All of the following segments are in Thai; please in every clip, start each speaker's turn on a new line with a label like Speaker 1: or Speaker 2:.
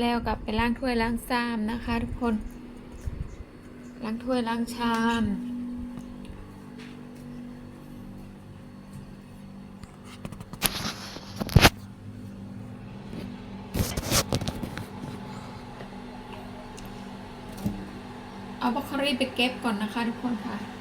Speaker 1: แล้วกลับไปล้างถ้วยล้างชามนะคะ ทุกคน ล้างถ้วยล้างชามเอาบรอกโคลีไปเก็บก่อนนะคะทุกคนค่ะ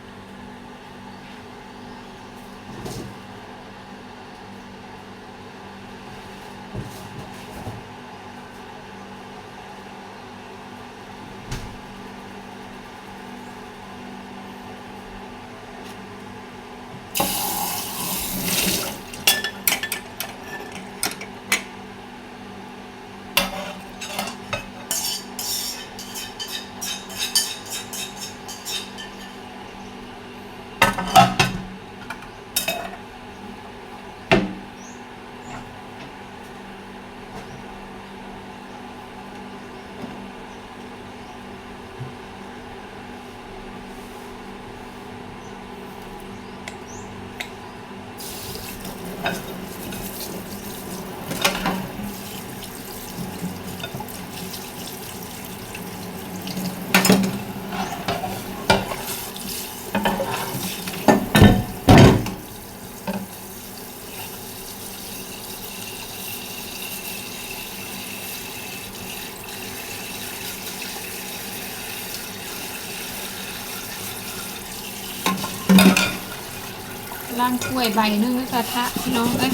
Speaker 1: ล้างถ้วยใบนึงแล้วกระทะพี่น้องเอ้ย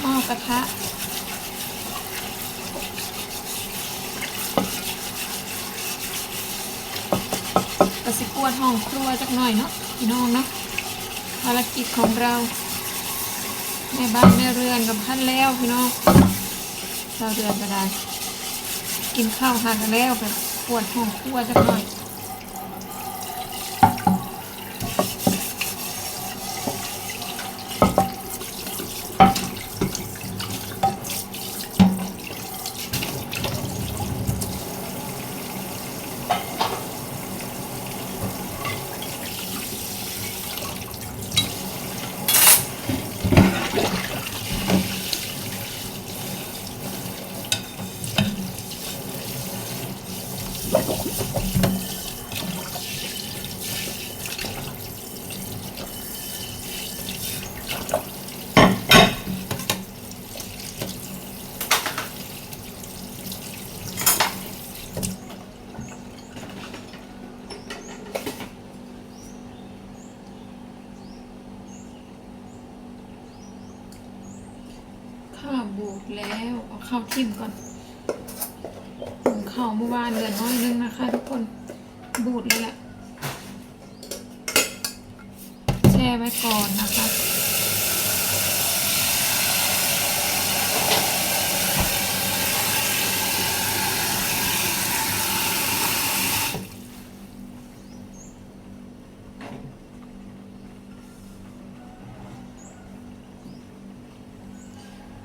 Speaker 1: หม้อกระทะกระสิกวดห้องครัวจักหน่อยเนาะพี่น้องเนาะภารกิจของเราในบ้านในเรือนกับท่านแล้วพี่น้องชาเรือนก็ได้ กินข้าวทานกันแล้วแบบปวดห้องครัวจักหน่อย ข้าวบู ดแล้วเอาข้าวทิ่มก่อนหุงข้าวเมื่อวานเหลือน้อยนึงนะคะ ทุกคนบูดแล้วแหละแช่ไว้ก่อนนะคะ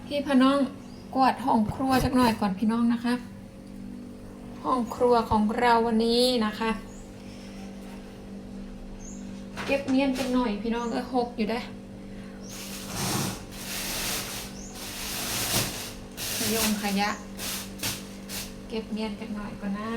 Speaker 1: พี่พน้องกวาดห้องครัวจักหน่อยก่อนพี่น้องนะคะ ห้องครัวของเราวันนี้นะคะ เก็บเนียนจักหน่อยพี่น้องก็หกอยู่ได้ขยงขยะ เก็บเนียนจักหน่อยก่อนนะ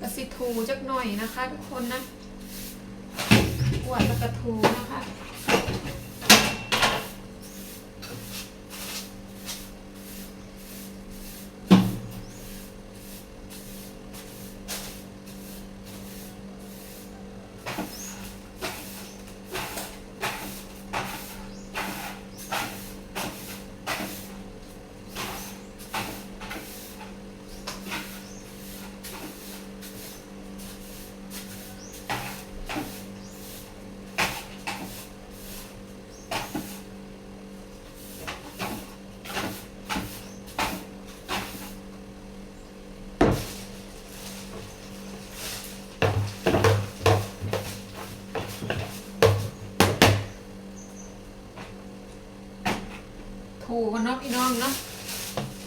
Speaker 1: กระสิถูจักหน่อยนะคะ ทุกคนนะกวดแล้วก็ถูนะคะ ผูคนเนาะพี่น้องเนาะ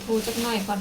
Speaker 1: ผูจักหน่อยก่อน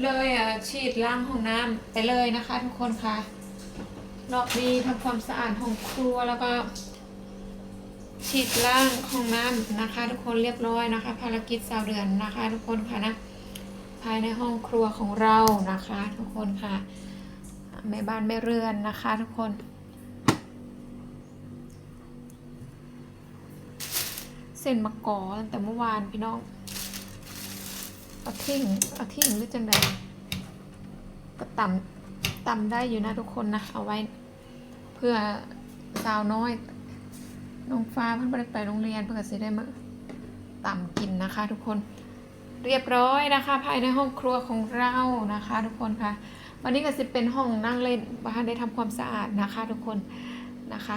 Speaker 1: เลยอะฉีดล้างห้องน้ำไปเลยนะคะทุกคนค่ะรอบนี้ทำความสะอาดห้องครัวแล้วก็ ฉีดล้างห้องน้ำนะคะ ทุกคนเรียบร้อยนะคะ ภารกิจสาวเดือนนะคะ ทุกคนค่ะนะภายในห้องครัวของเรานะคะ ทุกคนค่ะแม่บ้านแม่เรือนนะคะ ทุกคน เส้นมะกอตั้งแต่เมื่อวานพี่น้อง เอาทิ้งเอาทิ้งหรือจังใดก็ต่ำต่ำได้อยู่นะทุกคนนะ เอาไว้ เพื่อสาวน้อยน้องฟ้าเพิ่งไปไปโรงเรียนเพื่อจะได้มาต่ำกินนะคะ ทุกคนเรียบร้อยนะคะ ภายในห้องครัวของเรานะคะ ทุกคนค่ะ วันนี้ก็จะเป็นห้องนั่งเล่นบ้านได้ทำความสะอาดนะคะ ทุกคนนะคะ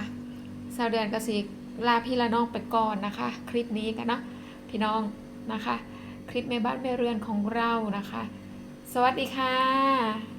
Speaker 1: สาวเดือนกสิลาพี่ละน้องไปก่อนนะคะ คลิปนี้กันเนาะพี่น้องนะคะ คลิปแม่บ้านแม่เรือนของเรานะคะ สวัสดีค่ะ